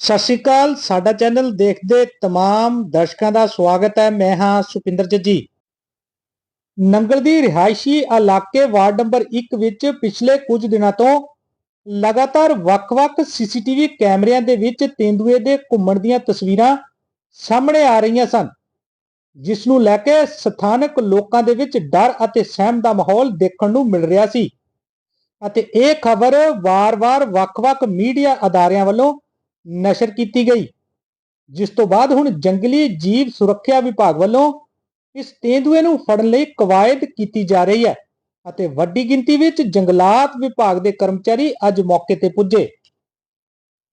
ਸਤਿ ਸ਼੍ਰੀ ਅਕਾਲ, ਸਾਡਾ ਚੈਨਲ ਦੇਖਦੇ ਤਮਾਮ ਦਰਸ਼ਕਾਂ ਦਾ ਸਵਾਗਤ ਹੈ। ਮੈਂ ਹਾਂ ਸੁਪਿੰਦਰ ਜੱਜੀ। ਨੰਗਲ ਦੀ ਰਿਹਾਇਸ਼ੀ ਇਲਾਕੇ ਵਾਰਡ ਨੰਬਰ 1 ਵਿੱਚ ਪਿਛਲੇ ਕੁਝ ਦਿਨਾਂ ਤੋਂ ਲਗਾਤਾਰ ਵੱਖ-ਵੱਖ ਸੀਸੀਟੀਵੀ ਕੈਮਰਿਆਂ ਦੇ ਵਿੱਚ ਤੇਂਦੂਏ ਦੇ ਘੁੰਮਣ ਦੀਆਂ ਤਸਵੀਰਾਂ ਸਾਹਮਣੇ ਆ ਰਹੀਆਂ ਸਨ, ਜਿਸ ਨੂੰ ਲੈ ਕੇ ਸਥਾਨਕ ਲੋਕਾਂ ਦੇ ਵਿੱਚ ਡਰ ਅਤੇ ਸਹਿਮ ਦਾ ਮਾਹੌਲ ਦੇਖਣ ਨੂੰ ਮਿਲ ਰਿਹਾ ਸੀ। ਅਤੇ ਇਹ ਖਬਰ ਵਾਰ-ਵਾਰ ਵੱਖ-ਵੱਖ ਮੀਡੀਆ ਅਦਾਰਿਆਂ ਵੱਲੋਂ ਨਸ਼ਰ ਕੀਤੀ ਗਈ, ਜਿਸ ਤੋਂ ਬਾਅਦ ਹੁਣ ਜੰਗਲੀ ਜੀਵ ਸੁਰੱਖਿਆ ਵਿਭਾਗ ਵੱਲੋਂ ਇਸ ਤੇਂਦੂਏ ਨੂੰ ਫੜਨ ਲਈ ਕਵਾਇਦ ਕੀਤੀ ਜਾ ਰਹੀ ਹੈ ਅਤੇ ਵੱਡੀ ਗਿਣਤੀ ਵਿੱਚ ਜੰਗਲਾਤ ਵਿਭਾਗ ਦੇ ਕਰਮਚਾਰੀ ਅੱਜ ਮੌਕੇ ਤੇ ਪੁੱਜੇ।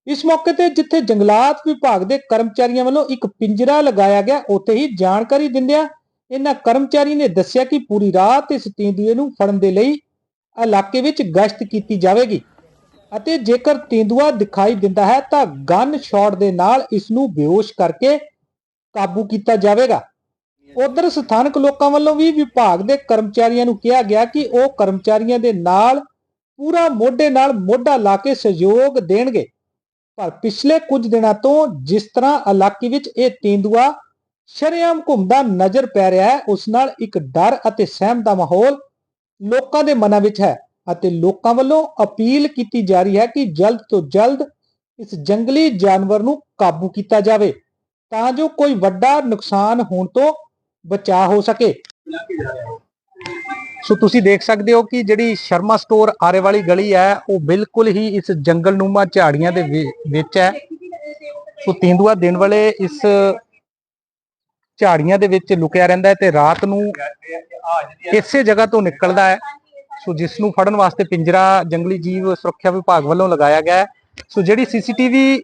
ਇਸ ਮੌਕੇ ਤੇ ਜਿੱਥੇ ਜੰਗਲਾਤ ਵਿਭਾਗ ਦੇ ਕਰਮਚਾਰੀਆਂ ਵੱਲੋਂ ਇੱਕ ਪਿੰਜਰਾ ਲਗਾਇਆ ਗਿਆ, ਉੱਥੇ ਹੀ ਜਾਣਕਾਰੀ ਦਿੰਦਿਆਂ ਇਹਨਾਂ ਕਰਮਚਾਰੀ ਨੇ ਦੱਸਿਆ ਕਿ ਪੂਰੀ ਰਾਤ ਇਸ ਤੇਂਦੂਏ ਨੂੰ ਫੜਨ ਦੇ ਲਈ ਇਲਾਕੇ ਵਿੱਚ ਗਸ਼ਤ ਕੀਤੀ ਜਾਵੇਗੀ। ਅਤੇ ਜੇਕਰ ਤੇਂਦੂਆ ਦਿਖਾਈ ਦਿੰਦਾ ਹੈ ਤਾਂ ਗਨ ਸ਼ਾਟ ਦੇ ਨਾਲ ਇਸ ਨੂੰ ਬੇਹੋਸ਼ ਕਰਕੇ ਕਾਬੂ ਕੀਤਾ ਜਾਵੇਗਾ। ਉਧਰ ਸਥਾਨਕ ਲੋਕਾਂ ਵੱਲੋਂ ਵੀ ਵਿਭਾਗ ਦੇ ਕਰਮਚਾਰੀਆਂ ਨੂੰ ਕਿਹਾ ਗਿਆ ਕਿ ਉਹ ਕਰਮਚਾਰੀਆਂ ਦੇ ਨਾਲ ਪੂਰਾ ਮੋਢੇ ਨਾਲ ਮੋਢਾ ਲਾ ਕੇ ਸਹਿਯੋਗ ਦੇਣਗੇ। ਪਰ ਪਿਛਲੇ ਕੁਝ ਦਿਨਾਂ ਤੋਂ ਜਿਸ ਤਰ੍ਹਾਂ ਇਲਾਕੇ ਵਿੱਚ ਇਹ ਤੇਂਦੂਆ ਸ਼ਰੇਆਮ ਘੁੰਮਦਾ ਨਜ਼ਰ ਪੈ ਰਿਹਾ ਹੈ, ਉਸ ਨਾਲ ਇੱਕ ਡਰ ਅਤੇ ਸਹਿਮ ਦਾ ਮਾਹੌਲ ਲੋਕਾਂ ਦੇ ਮਨਾਂ ਵਿੱਚ ਹੈ। ਅਤੇ ਲੋਕਾਂ ਵੱਲੋਂ ਅਪੀਲ ਕੀਤੀ ਜਾ ਰਹੀ ਹੈ ਕਿ ਜਲਦ ਤੋਂ ਜਲਦ ਇਸ ਜੰਗਲੀ ਜਾਨਵਰ ਨੂੰ ਕਾਬੂ ਕੀਤਾ ਜਾਵੇ, ਤਾਂ ਜੋ ਕੋਈ ਵੱਡਾ ਨੁਕਸਾਨ ਹੋਣ ਤੋਂ ਬਚਾਅ ਹੋ ਸਕੇ। ਸੋ ਤੁਸੀਂ ਦੇਖ ਸਕਦੇ ਹੋ ਕਿ ਜਿਹੜੀ ਸ਼ਰਮਾ ਸਟੋਰ ਆਰੇ ਵਾਲੀ ਗਲੀ ਹੈ, ਉਹ ਬਿਲਕੁਲ ਹੀ ਇਸ ਜੰਗਲਨੁਮਾ ਝਾੜੀਆਂ ਦੇ ਵਿੱਚ ਹੈ। ਸੋ ਤੇਂਦੂਆ ਦਿਨ ਵੇਲੇ ਇਸ ਝਾੜੀਆਂ ਦੇ ਵਿੱਚ ਲੁਕਿਆ ਰਹਿੰਦਾ ਹੈ ਤੇ ਰਾਤ ਨੂੰ ਇਸੇ ਜਗ੍ਹਾ ਤੋਂ ਨਿਕਲਦਾ ਹੈ। ਸੋ ਜਿਸ ਨੂੰ ਫੜਨ ਵਾਸਤੇ ਪਿੰਜਰਾ ਜੰਗਲੀ ਜੀਵ ਸੁਰੱਖਿਆ ਵਿਭਾਗ ਵੱਲੋਂ ਲਗਾਇਆ ਗਿਆ ਹੈ। ਸੋ ਜਿਹੜੀ ਸੀਸੀਟੀਵੀ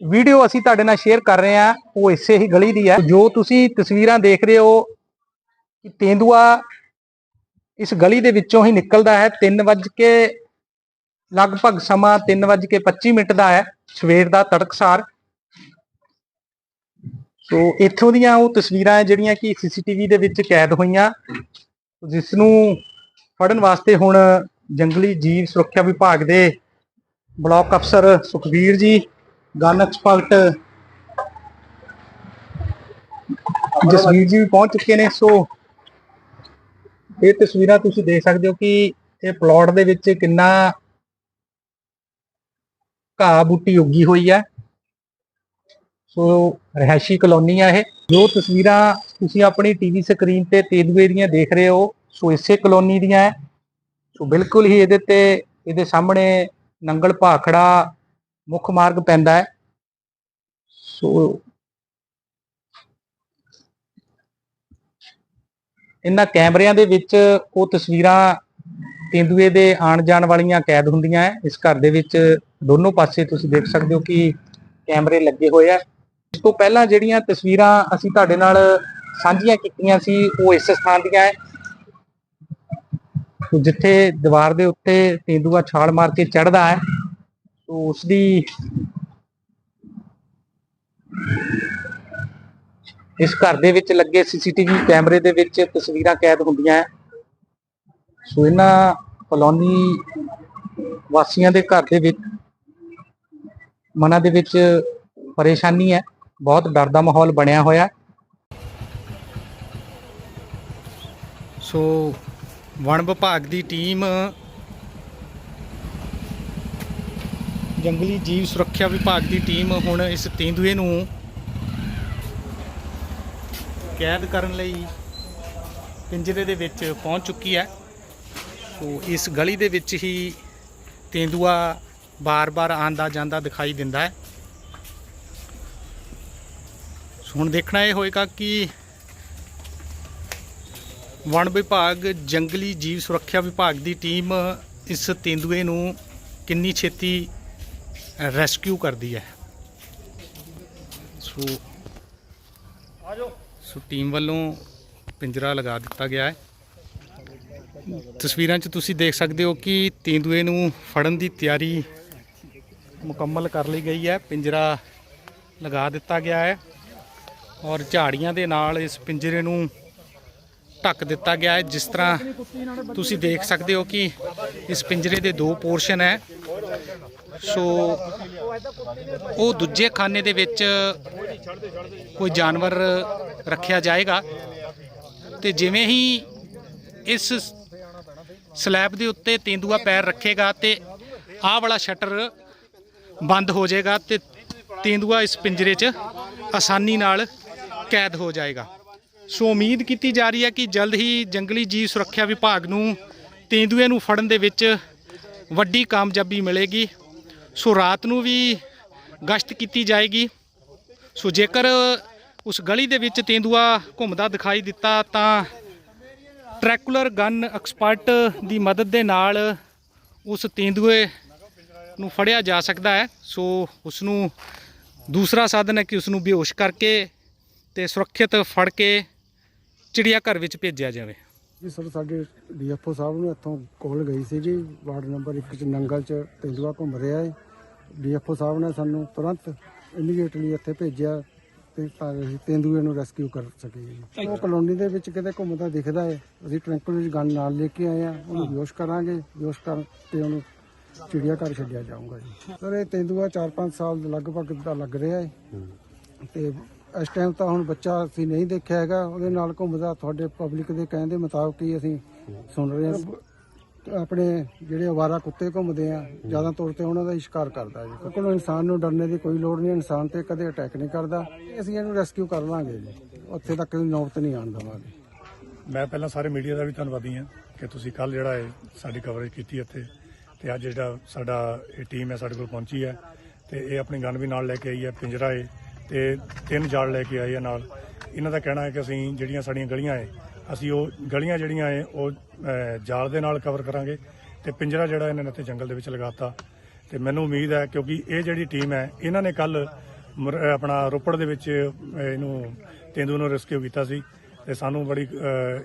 ਵੀਡੀਓ ਅਸੀਂ ਤੁਹਾਡੇ ਨਾਲ ਸ਼ੇਅਰ ਕਰ ਰਹੇ ਹਾਂ, ਉਹ ਇਸੇ ਹੀ ਗਲੀ ਦੀ ਹੈ। ਜੋ ਤੁਸੀਂ ਤਸਵੀਰਾਂ ਦੇਖ ਰਹੇ ਹੋ ਕਿ ਤੇਂਦੂਆ ਇਸ ਗਲੀ ਦੇ ਵਿੱਚੋਂ ਹੀ ਨਿਕਲਦਾ ਹੈ। 3 ਵਜੇ ਕੇ ਲਗਭਗ ਸਮਾਂ 3 ਵਜੇ ਕੇ 25 ਮਿੰਟ ਦਾ ਹੈ, ਸਵੇਰ ਦਾ ਤੜਕਸਾਰ। ਸੋ ਇੱਥੋਂ ਦੀਆਂ ਉਹ ਤਸਵੀਰਾਂ ਹੈ ਜਿਹੜੀਆਂ ਕਿ ਸੀਸੀਟੀਵੀ ਦੇ ਵਿੱਚ ਕੈਦ ਹੋਈਆਂ। ਜਿਸ ਨੂੰ ਫੜਨ ਵਾਸਤੇ ਹੁਣ ਜੰਗਲੀ ਜੀਵ ਸੁਰੱਖਿਆ ਵਿਭਾਗ ਦੇ ਬਲਾਕ ਅਫਸਰ ਸੁਖਵੀਰ ਜੀ, ਗਨ ਐਕਸਪਰਟ ਜਸਵੀਰ ਜੀ ਵੀ ਪਹੁੰਚ ਚੁੱਕੇ ਨੇ। ਸੋ ਇਹ ਤਸਵੀਰਾਂ ਤੁਸੀਂ ਦੇਖ ਸਕਦੇ ਹੋ ਕਿ ਇਹ ਪਲਾਟ ਦੇ ਵਿੱਚ ਕਿੰਨਾ ਘਾਹ ਬੂਟੀ ਉੱਗੀ ਹੋਈ ਹੈ। ਸੋ ਰਹਿਸ਼ੀ ਕਲੋਨੀ ਆ ਇਹ। ਜੋ ਤਸਵੀਰਾਂ ਤੁਸੀਂ ਆਪਣੀ ਟੀਵੀ ਸਕਰੀਨ ਤੇ ਤੇਦੂਏ ਦੀਆਂ ਦੇਖ ਰਹੇ ਹੋ ਸੋ ਇਸੇ ਕਲੋਨੀ ਦੀਆਂ ਹੈ। ਸੋ ਬਿਲਕੁਲ ਹੀ ਇਹਦੇ ਤੇ, ਇਹਦੇ ਸਾਹਮਣੇ ਨੰਗਲ ਭਾਖੜਾ ਮੁੱਖ ਮਾਰਗ ਪੈਂਦਾ ਹੈ। ਸੋ ਇਹਨਾਂ ਕੈਮਰਿਆਂ ਦੇ ਵਿੱਚ ਉਹ ਤਸਵੀਰਾਂ ਤੇਂਦੂਏ ਦੇ ਆਣ ਜਾਣ ਵਾਲੀਆਂ ਕੈਦ ਹੁੰਦੀਆਂ ਹੈ। ਇਸ ਘਰ ਦੇ ਵਿੱਚ ਦੋਨੋਂ ਪਾਸੇ ਤੁਸੀਂ ਦੇਖ ਸਕਦੇ ਹੋ ਕਿ ਕੈਮਰੇ ਲੱਗੇ ਹੋਏ ਆ ਇਸ ਤੋਂ ਪਹਿਲਾਂ ਜਿਹੜੀਆਂ ਤਸਵੀਰਾਂ ਅਸੀਂ ਤੁਹਾਡੇ ਨਾਲ ਸਾਂਝੀਆਂ ਕੀਤੀਆਂ ਸੀ, ਉਹ ਇਸ ਸਥਾਨ ਦੀਆਂ ਹੈ। ਜਿੱਥੇ ਦੀਵਾਰ ਦੇ ਉੱਤੇ ਤੇਂਦੂਆ ਛਾਲ ਮਾਰ ਕੇ ਚੜਦਾ ਹੈ ਸੋ ਉਸ ਦੀ ਇਸ ਘਰ ਦੇ ਵਿੱਚ ਲੱਗੇ ਸੀਸੀਟੀਵੀ ਕੈਮਰੇ ਦੇ ਵਿੱਚ ਤਸਵੀਰਾਂ ਕੈਦ ਹੁੰਦੀਆਂ ਸੋ ਇਹਨਾਂ ਕਲੋਨੀ ਵਾਸੀਆਂ ਦੇ ਘਰ ਦੇ ਵਿੱਚ ਮਨਾਂ ਦੇ ਵਿੱਚ ਪਰੇਸ਼ਾਨੀ ਹੈ, ਬਹੁਤ ਡਰ ਦਾ ਮਾਹੌਲ ਬਣਿਆ ਹੋਇਆ ਸੋ ਵਣ ਵਿਭਾਗ ਦੀ ਟੀਮ ਜੰਗਲੀ ਜੀਵ ਸੁਰੱਖਿਆ ਵਿਭਾਗ ਦੀ ਟੀਮ ਹੁਣ ਇਸ ਤੇਂਦੂਏ ਨੂੰ ਕੈਦ ਕਰਨ ਲਈ ਪਿੰਜਰੇ ਦੇ ਵਿੱਚ ਪਹੁੰਚ ਚੁੱਕੀ ਹੈ। ਸੋ ਇਸ ਗਲੀ ਦੇ ਵਿੱਚ ਹੀ ਤੇਂਦੂਆ ਬਾਰ-ਬਾਰ ਆਂਦਾ ਜਾਂਦਾ ਦਿਖਾਈ ਦਿੰਦਾ ਹੈ। ਹੁਣ ਦੇਖਣਾ ਇਹ ਹੋਏਗਾ ਕਿ ਵਣ ਵਿਭਾਗ ਜੰਗਲੀ ਜੀਵ ਸੁਰੱਖਿਆ ਵਿਭਾਗ ਦੀ ਟੀਮ ਇਸ ਤੇਂਦੂਏ ਨੂੰ ਕਿੰਨੀ ਛੇਤੀ ਰੈਸਕਿਊ ਕਰਦੀ ਹੈ? ਸੋ ਸੋ ਟੀਮ ਵੱਲੋਂ ਪਿੰਜਰਾ ਲਗਾ ਦਿੱਤਾ ਗਿਆ ਹੈ। ਤਸਵੀਰਾਂ 'ਚ ਤੁਸੀਂ ਦੇਖ ਸਕਦੇ ਹੋ ਕਿ ਤੇਂਦੂਏ ਨੂੰ ਫੜਨ ਦੀ ਤਿਆਰੀ ਮੁਕੰਮਲ ਕਰ ਲਈ ਗਈ ਹੈ। ਪਿੰਜਰਾ ਲਗਾ ਦਿੱਤਾ ਗਿਆ ਹੈ ਔਰ ਝਾੜੀਆਂ ਦੇ ਨਾਲ ਇਸ ਪਿੰਜਰੇ ਨੂੰ ਢੱਕ ਦਿੱਤਾ ਗਿਆ ਹੈ। ਜਿਸ ਤਰ੍ਹਾਂ ਤੁਸੀਂ ਦੇਖ ਸਕਦੇ ਹੋ ਕਿ ਇਸ ਪਿੰਜਰੇ ਦੇ ਦੋ ਪੋਰਸ਼ਨ ਹੈ। ਸੋ ਉਹ ਦੂਜੇ ਖਾਨੇ ਦੇ ਵਿੱਚ ਕੋਈ ਜਾਨਵਰ ਰੱਖਿਆ ਜਾਏਗਾ। ਤੇ ਜਿਵੇਂ ਹੀ ਇਸ ਸਲੈਬ ਦੇ ਉੱਤੇ ਤੇਂਦੂਆ ਪੈਰ ਰੱਖੇਗਾ ਤੇ ਆਹ ਵਾਲਾ ਸ਼ਟਰ ਬੰਦ ਹੋ ਜਾਏਗਾ ਤੇ ਤੇਂਦੂਆ ਇਸ ਪਿੰਜਰੇ 'ਚ ਆਸਾਨੀ ਨਾਲ ਕੈਦ ਹੋ ਜਾਏਗਾ। ਸੋ ਉਮੀਦ ਕੀਤੀ ਜਾ ਰਹੀ ਹੈ ਕਿ ਜਲਦ ਹੀ ਜੰਗਲੀ ਜੀਵ ਸੁਰੱਖਿਆ ਵਿਭਾਗ ਨੂੰ ਤੇਂਦੂਏ ਨੂੰ ਫੜਨ ਦੇ ਵਿੱਚ ਵੱਡੀ ਕਾਮਯਾਬੀ ਮਿਲੇਗੀ। ਸੋ ਰਾਤ ਨੂੰ ਵੀ ਗਸ਼ਤ ਕੀਤੀ ਜਾਏਗੀ। ਸੋ ਜੇਕਰ ਉਸ ਗਲੀ ਦੇ ਵਿੱਚ ਤੇਂਦੂਆ ਘੁੰਮਦਾ ਦਿਖਾਈ ਦਿੱਤਾ, ਤਾਂ ਟਰੈਕੂਲਰ ਗਨ ਐਕਸਪਰਟ ਦੀ ਮਦਦ ਦੇ ਨਾਲ ਉਸ ਤੇਂਦੂਏ ਨੂੰ ਫੜਿਆ ਜਾ ਸਕਦਾ ਹੈ। ਸੋ ਉਸ ਨੂੰ ਦੂਸਰਾ ਸਾਧਨ ਹੈ ਕਿ ਉਸ ਨੂੰ ਬੇਹੋਸ਼ ਕਰਕੇ ਤੇ ਸੁਰੱਖਿਅਤ ਫੜ ਕੇ ਚਿੜੀਆ ਘਰ ਵਿੱਚ ਭੇਜਿਆ ਜਾਵੇ। ਜੀ ਸਰ ਸਾਡੇ ਡੀਐਫਓ ਸਾਹਿਬ ਨੂੰ ਇੱਥੋਂ ਕਾਲ ਗਈ ਸੀਗੀ ਵਾਰਡ ਨੰਬਰ 1 ਚ ਨੰਗਲ ਚ ਤੇਂਦੂਆ ਘੁੰਮ ਰਿਹਾ ਹੈ ਡੀਐਫਓ ਸਾਹਿਬ ਨੇ ਸਾਨੂੰ ਤੁਰੰਤ ਇਮੀਡੀਏਟਲੀ ਇੱਥੇ ਭੇਜਿਆ ਤੇ ਤਾਂ ਅਸੀਂ ਤੇਂਦੂਏ ਨੂੰ ਰੈਸਕਿਊ ਕਰ ਸਕੇ ਜੀ। ਉਹ ਕਲੋਨੀ ਦੇ ਵਿੱਚ ਕਿਤੇ ਘੁੰਮਦਾ ਦਿਖਦਾ ਹੈ ਅਸੀਂ ਟ੍ਰੈਂਕੁਲਰ ਗਨ ਨਾਲ ਲੈ ਕੇ ਆਏ ਆ ਉਹਨੂੰ ਬੇਹੋਸ਼ ਕਰਾਂਗੇ ਬੇਹੋਸ਼ ਕਰਕੇ ਉਹਨੂੰ ਚਿੜੀਆ ਘਰ ਛੱਡਿਆ ਜਾਊਗਾ ਜੀ। ਸਰ ਇਹ ਤੇਂਦੂਆ 4-5 ਸਾਲ ਦੇ ਲਗਭਗ ਦਾ ਲੱਗ ਰਿਹਾ ਹੈ। ਤੇ ਇਸ ਟਾਈਮ ਤਾਂ ਹੁਣ ਬੱਚਾ ਅਸੀਂ ਨਹੀਂ ਦੇਖਿਆ ਹੈਗਾ। ਉਹਦੇ ਨਾਲ ਘੁੰਮਦਾ ਤੁਹਾਡੇ ਪਬਲਿਕ ਦੇ ਕਹਿਣ ਦੇ ਮੁਤਾਬਕ ਹੀ ਅਸੀਂ ਸੁਣ ਰਹੇ ਹਾਂ। ਆਪਣੇ ਜਿਹੜੇ ਅਵਾਰਾ ਕੁੱਤੇ ਘੁੰਮਦੇ ਆ, ਜ਼ਿਆਦਾ ਤੌਰ ਤੇ ਉਹਨਾਂ ਦਾ ਹੀ ਸ਼ਿਕਾਰ ਕਰਦਾ ਜੀ। ਕਿਉਂਕਿ ਇਨਸਾਨ ਨੂੰ ਡਰਨੇ ਦੀ ਕੋਈ ਲੋੜ ਨਹੀਂ, ਇਨਸਾਨ ਤੇ ਕਦੇ ਅਟੈਕ ਨਹੀਂ ਕਰਦਾ। ਅਸੀਂ ਇਹਨੂੰ ਰੈਸਕਿਊ ਕਰ ਲਾਂਗੇ ਜੀ। ਉੱਥੇ ਤੱਕ ਨੌਬਤ ਨਹੀਂ ਆਉਣ ਦੇਵਾਂਗੇ। ਮੈਂ ਪਹਿਲਾਂ ਸਾਰੇ ਮੀਡੀਆ ਦਾ ਵੀ ਧੰਨਵਾਦੀ ਹਾਂ ਕਿ ਤੁਸੀਂ ਕੱਲ ਜਿਹੜਾ ਹੈ ਸਾਡੀ ਕਵਰੇਜ ਕੀਤੀ ਇੱਥੇ। ਤੇ ਅੱਜ ਜਿਹੜਾ ਸਾਡਾ ਇਹ ਟੀਮ ਹੈ ਸਾਡੇ ਕੋਲ ਪਹੁੰਚੀ ਹੈ। ਤੇ ਇਹ ਆਪਣੀ ਗਨ ਵੀ ਨਾਲ ਲੈ ਕੇ ਆਈ ਹੈ, ਪਿੰਜਰਾ ਹੈ ਤੇ ਤਿੰਨ ਜਾਲ ਲੈ ਕੇ ਆਏ ਆ ਨਾਲ। ਇਹਨਾਂ ਦਾ ਕਹਿਣਾ ਹੈ ਕਿ ਅਸੀਂ ਜਿਹੜੀਆਂ ਸਾਡੀਆਂ ਗਲੀਆਂ ਹੈ ਅਸੀਂ ਉਹ ਗਲੀਆਂ ਜਿਹੜੀਆਂ ਹੈ ਉਹ ਜਾਲ ਦੇ ਨਾਲ ਕਵਰ ਕਰਾਂਗੇ ਤੇ ਪਿੰਜਰਾ ਜਿਹੜਾ ਇਹਨਾਂ ਨੇ ਇੱਥੇ ਜੰਗਲ ਦੇ ਵਿੱਚ ਲਗਾਤਾ। ਤੇ ਮੈਨੂੰ ਉਮੀਦ ਹੈ ਕਿਉਂਕਿ ਇਹ ਜਿਹੜੀ ਟੀਮ ਹੈ, ਇਹਨਾਂ ਨੇ ਕੱਲ ਆਪਣਾ ਰੋਪੜ ਦੇ ਵਿੱਚ ਇਹਨੂੰ ਤੇਂਦੂ ਨੂੰ ਰੈਸਕਿਊ ਕੀਤਾ ਸੀ। ਤੇ ਸਾਨੂੰ ਬੜੀ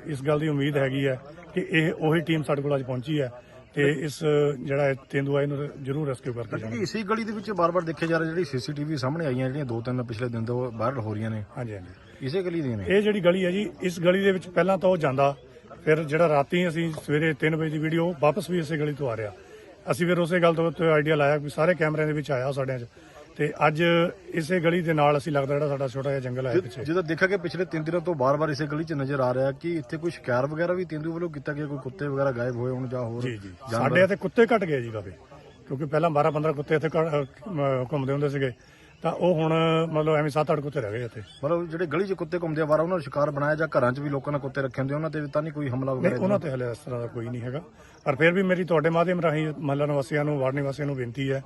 ਇਸ ਗੱਲ ਦੀ ਉਮੀਦ ਹੈਗੀ ਹੈ ਕਿ ਇਹ ਉਹੀ ਟੀਮ ਸਾਡੇ ਕੋਲ ਅੱਜ ਪਹੁੰਚੀ ਹੈ। ਤੇ ਇਸ ਜਿਹੜਾ ਤੇਂਦੂਆ ਇਹਨੂੰ ਜ਼ਰੂਰ ਰੈਸਕਿਊ ਕਰਕੇ ਜਾਣਾ। ਇਸੇ ਗਲੀ ਦੇ ਵਿੱਚ ਬਾਰ-ਬਾਰ ਦੇਖੇ ਜਾ ਰਹੇ ਜਿਹੜੀ ਸੀਸੀਟੀਵੀ ਸਾਹਮਣੇ ਆਈਆਂ ਜਿਹੜੀਆਂ ਦੋ ਤਿੰਨ ਪਿਛਲੇ ਦਿਨ ਤੋਂ ਵਾਇਰਲ ਹੋ ਰਹੀਆਂ ਨੇ। ਹਾਂਜੀ ਹਾਂਜੀ। ਇਸੇ ਗਲੀ ਦੀਆਂ ਨੇ? ਇਹ ਜਿਹੜੀ ਗਲੀ ਹੈ ਜੀ ਇਸ ਗਲੀ ਦੇ ਵਿੱਚ ਪਹਿਲਾਂ ਤਾਂ ਉਹ ਜਾਂਦਾ ਫਿਰ ਜਿਹੜਾ ਰਾਤੀ ਅਸੀਂ ਸਵੇਰੇ 3 ਵਜੇ ਦੀ ਵੀਡੀਓ ਵਾਪਸ ਵੀ ਇਸੇ ਗਲੀ ਤੋਂ ਆ ਰਿਹਾ। ਅਸੀਂ ਫਿਰ ਉਸੇ ਗੱਲ ਤੋਂ ਆਈਡੀਆ ਲਾਇਆ ਕਿ ਸਾਰੇ ਕੈਮਰਿਆਂ ਦੇ ਵਿੱਚ ਆਇਆ ਸਾਡਿਆਂ 'ਚ। ਤੇ ਅੱਜ ਇਸੇ ਗਲੀ ਦੇ ਨਾਲ ਅਸੀਂ ਲੱਗਦਾ ਜਿਹੜਾ ਸਾਡਾ ਛੋਟਾ ਜਿਹਾ ਜੰਗਲ ਹੈ ਪਿੱਛੇ। ਜਿਹਦਾ ਦੇਖਿਆ ਕਿ ਪਿਛਲੇ ਤਿੰਨ ਦਿਨਾਂ ਤੋਂ ਬਾਰ-ਬਾਰ ਇਸੇ ਗਲੀ 'ਚ ਨਜ਼ਰ ਆ ਰਿਹਾ ਕਿ ਇੱਥੇ ਕੋਈ ਸ਼ਿਕਾਰ ਵਗੈਰਾ ਵੀ ਤੇਂਦੂ ਵੱਲੋਂ ਕੀਤਾ ਗਿਆ ਕੋਈ ਕੁੱਤੇ ਵਗੈਰਾ ਗਾਇਬ ਹੋਏ ਹੋਣ ਜਾਂ ਹੋਰ ਜੀ ਜੀ। ਜਾਨਵਰ? ਸਾਡੇ ਇੱਥੇ ਕੁੱਤੇ ਘਟ ਗਏ ਜੀ ਕਾਫੀ ਕਿਉਂਕਿ ਪਹਿਲਾਂ 12 15 ਕੁੱਤੇ ਇੱਥੇ ਘੁੰਮਦੇ ਹੁੰਦੇ ਸੀਗੇ। ਤਾਂ ਉਹ ਹੁਣ ਮਤਲਬ ਐਵੇਂ 7-8 ਕੁੱਤੇ ਰਹਿ ਗਏ ਇੱਥੇ। ਮਤਲਬ ਜਿਹੜੇ ਗਲੀ 'ਚ ਕੁੱਤੇ ਘੁੰਮਦੇ ਆ ਵਾਰਾ ਉਹਨਾਂ ਨੂੰ ਸ਼ਿਕਾਰ ਬਣਾਇਆ ਜਾਂ ਘਰਾਂ 'ਚ ਵੀ ਲੋਕਾਂ ਨੇ ਕੁੱਤੇ ਰੱਖੇ ਹੁੰਦੇ ਉਹਨਾਂ ਤੇ ਤਾਂ ਨਹੀਂ ਕੋਈ ਹਮਲਾ ਨਹੀਂ ਵਗੈਰਾ ਉਹਨਾਂ ਤੇ ਹਲੇ ਇਸ ਤਰ੍ਹਾਂ ਦਾ ਕੋਈ ਨਹੀਂ ਹੈਗਾ। ਪਰ ਫਿਰ ਵੀ ਮੇਰੀ ਤੁਹਾਡੇ ਮਾਧਿਅਮ ਰਾਹੀਂ ਮਹੱਲਾ ਨਿਵਾਸੀਆਂ ਨੂੰ ਵਾਰਡ ਨਿਵਾਸੀਆਂ ਨੂੰ ਬੇਨਤੀ ਹੈ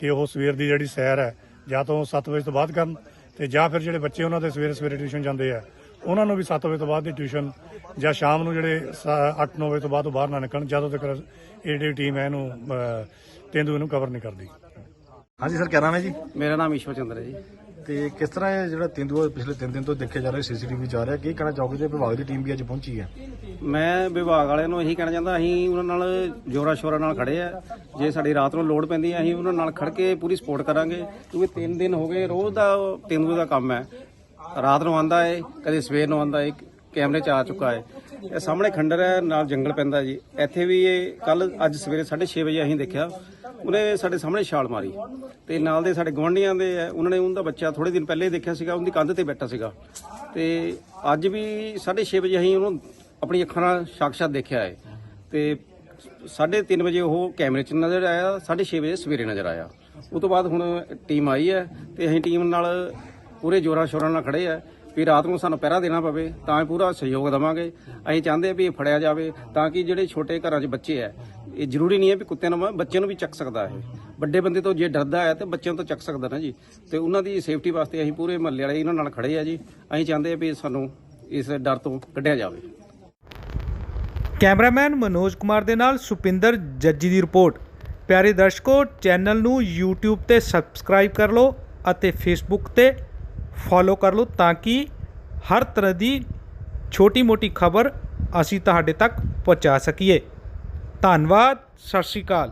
ਕਿ ਉਹ ਸਵੇਰ ਦੀ ਜਿਹੜੀ ਸੈਰ ਹੈ ਜਾਂ ਤਾਂ 7 ਵਜੇ ਤੋਂ ਬਾਅਦ ਕਰਨ ਤੇ ਜਾਂ ਫਿਰ ਜਿਹੜੇ ਬੱਚੇ ਉਹਨਾਂ ਦੇ ਸਵੇਰੇ ਸਵੇਰੇ ਟਿਊਸ਼ਨ ਜਾਂਦੇ ਆ ਉਹਨਾਂ ਨੂੰ ਵੀ 7 ਵਜੇ ਤੋਂ ਬਾਅਦ ਦੀ ਟਿਊਸ਼ਨ ਜਾਂ ਸ਼ਾਮ ਨੂੰ ਜਿਹੜੇ 8-9 ਵਜੇ ਤੋਂ ਬਾਅਦ ਉਹ ਬਾਹਰ ਨਾ ਨਿਕਲਣ ਜਦੋਂ ਤੱਕ ਇਹ ਜਿਹੜੀ ਟੀਮ ਹੈ ਇਹਨੂੰ ਤੇਂਦੂ ਇਹਨੂੰ ਕਵਰ ਨਹੀਂ ਕਰਦੀ। ਹਾਂਜੀ ਸਰ ਕਿਆ ਨਾਮ ਹੈ ਜੀ? ਮੇਰਾ ਨਾਮ ਈਸ਼ਵਰ ਚੰਦਰ ਹੈ ਜੀ। ਤੇ ਕਿਸ ਤਰ੍ਹਾਂ ਇਹ ਜਿਹੜਾ ਤੇਂਦੂਆ ਪਿਛਲੇ ਤਿੰਨ ਦਿਨ ਤੋਂ ਦੇਖਿਆ ਜਾ ਰਿਹਾ ਸੀਸੀਟੀਵੀ 'ਚ ਆ ਰਿਹਾ ਕੀ ਕਹਿਣਾ ਚਾਹੋਗੇ ਤੇ ਵਿਭਾਗ ਦੀ ਟੀਮ ਵੀ ਅੱਜ ਪਹੁੰਚੀ ਹੈ? ਮੈਂ ਵਿਭਾਗ ਵਾਲਿਆਂ ਨੂੰ ਇਹੀ ਕਹਿਣਾ ਚਾਹੁੰਦਾ, ਅਸੀਂ ਉਹਨਾਂ ਨਾਲ ਜੋਰਾ ਸ਼ੋਰਾ ਨਾਲ ਖੜੇ ਆ। ਜੇ ਸਾਡੀ ਰਾਤ ਨੂੰ ਲੋੜ ਪੈਂਦੀ ਹੈ, ਅਸੀਂ ਉਹਨਾਂ ਨਾਲ ਖੜ ਕੇ ਪੂਰੀ ਸਪੋਰਟ ਕਰਾਂਗੇ, ਕਿਉਂਕਿ ਤਿੰਨ ਦਿਨ ਹੋ ਗਏ, ਰੋਜ਼ ਦਾ ਤੇਂਦੂਏ ਦਾ ਕੰਮ ਹੈ। ਰਾਤ ਨੂੰ ਆਂਦਾ ਏ, ਕਦੇ ਸਵੇਰ ਨੂੰ ਆਂਦਾ ਏ, ਕੈਮਰੇ 'ਚ ਆ ਚੁੱਕਾ ਹੈ ਇਹ ਸਾਹਮਣੇ ਖੰਡਰ ਹੈ, ਨਾਲ ਜੰਗਲ ਪੈਂਦਾ ਜੀ। ਇੱਥੇ ਵੀ ਇਹ ਕੱਲ ਅੱਜ ਸਵੇਰੇ 6:30 ਵਜੇ ਅਸੀਂ ਦੇਖਿਆ ਉਹਨੇ ਸਾਡੇ ਸਾਹਮਣੇ ਛਾਲ ਮਾਰੀ। ਤੇ ਨਾਲ ਦੇ ਸਾਡੇ ਗੁਆਂਢੀਆਂ ਦੇ ਹੈ ਉਹਨਾਂ ਨੇ ਉਹਦਾ ਬੱਚਾ ਥੋੜੇ ਦਿਨ ਪਹਿਲੇ ਦੇਖਿਆ ਸੀਗਾ, ਉਹਦੀ ਕੰਧ ਤੇ ਬੈਠਾ ਸੀਗਾ। ਤੇ ਅੱਜ ਵੀ 6:30 ਵਜੇ ਅਸੀਂ ਉਹਨੂੰ ਆਪਣੀ ਅੱਖਾਂ ਨਾਲ ਸਾਕਸ਼ਾਤ ਦੇਖਿਆ ਹੈ। ਤੇ 3:30 ਵਜੇ ਉਹ ਕੈਮਰੇ 'ਚ ਨਜ਼ਰ ਆਇਆ 6:30 ਵਜੇ ਸਵੇਰੇ ਨਜ਼ਰ ਆਇਆ। ਉਸ ਤੋਂ ਬਾਅਦ ਹੁਣ ਟੀਮ ਆਈ ਹੈ, ਤੇ ਅਸੀਂ ਟੀਮ ਨਾਲ ਪੂਰੇ ਜੋਰਾਂ ਸ਼ੋਰਾਂ ਨਾਲ ਖੜੇ ਆ ਵੀ ਰਾਤ ਨੂੰ ਸਾਨੂੰ ਪਹਿਰਾ ਦੇਣਾ ਪਵੇ, ਤਾਂ ਇਹ ਪੂਰਾ ਸਹਿਯੋਗ ਦੇਵਾਂਗੇ। ਅਸੀਂ ਚਾਹੁੰਦੇ ਵੀ ਇਹ ਫੜਿਆ ਜਾਵੇ, ਤਾਂ ਕਿ ਜਿਹੜੇ ਛੋਟੇ ਘਰਾਂ 'ਚ ਬੱਚੇ ਆ ਇਹ ਜ਼ਰੂਰੀ ਨਹੀਂ ਹੈ ਵੀ ਕੁੱਤੇ ਨੂੰ ਬੱਚੇ ਨੂੰ ਵੀ ਚੱਕ ਸਕਦਾ ਹੈ ਵੱਡੇ ਬੰਦੇ ਤੋਂ ਜੇ ਡਰਦਾ ਹੈ, ਤੇ ਬੱਚਿਆਂ ਤੋਂ ਚੱਕ ਸਕਦਾ ਨਾ ਜੀ। ਤੇ ਉਹਨਾਂ ਦੀ ਸੇਫਟੀ ਵਾਸਤੇ ਅਸੀਂ ਪੂਰੇ ਮਹੱਲੇ ਵਾਲੇ ਇਹਨਾਂ ਨਾਲ ਖੜੇ ਆ ਜੀ। ਅਸੀਂ ਚਾਹੁੰਦੇ ਆ ਵੀ ਸਾਨੂੰ ਇਸ ਡਰ ਤੋਂ ਕੱਢਿਆ ਜਾਵੇ। ਕੈਮਰਾਮੈਨ ਮਨੋਜ ਕੁਮਾਰ ਦੇ ਨਾਲ ਸੁਪਿੰਦਰ ਜੱਜੀ ਦੀ ਰਿਪੋਰਟ। ਪਿਆਰੇ ਦਰਸ਼ਕੋ, ਚੈਨਲ ਨੂੰ YouTube ਤੇ ਸਬਸਕ੍ਰਾਈਬ ਕਰ ਲਓ ਅਤੇ Facebook ਤੇ ਫੋਲੋ ਕਰ ਲਓ ਤਾਂ ਕਿ ਹਰ ਤਰ੍ਹਾਂ ਦੀ ਛੋਟੀ-ਮੋਟੀ ਖਬਰ ਅਸੀਂ ਤੁਹਾਡੇ ਤੱਕ ਪਹੁੰਚਾ ਸਕੀਏ। ਧੰਨਵਾਦ, ਸਤਿ ਸ਼੍ਰੀ ਅਕਾਲ।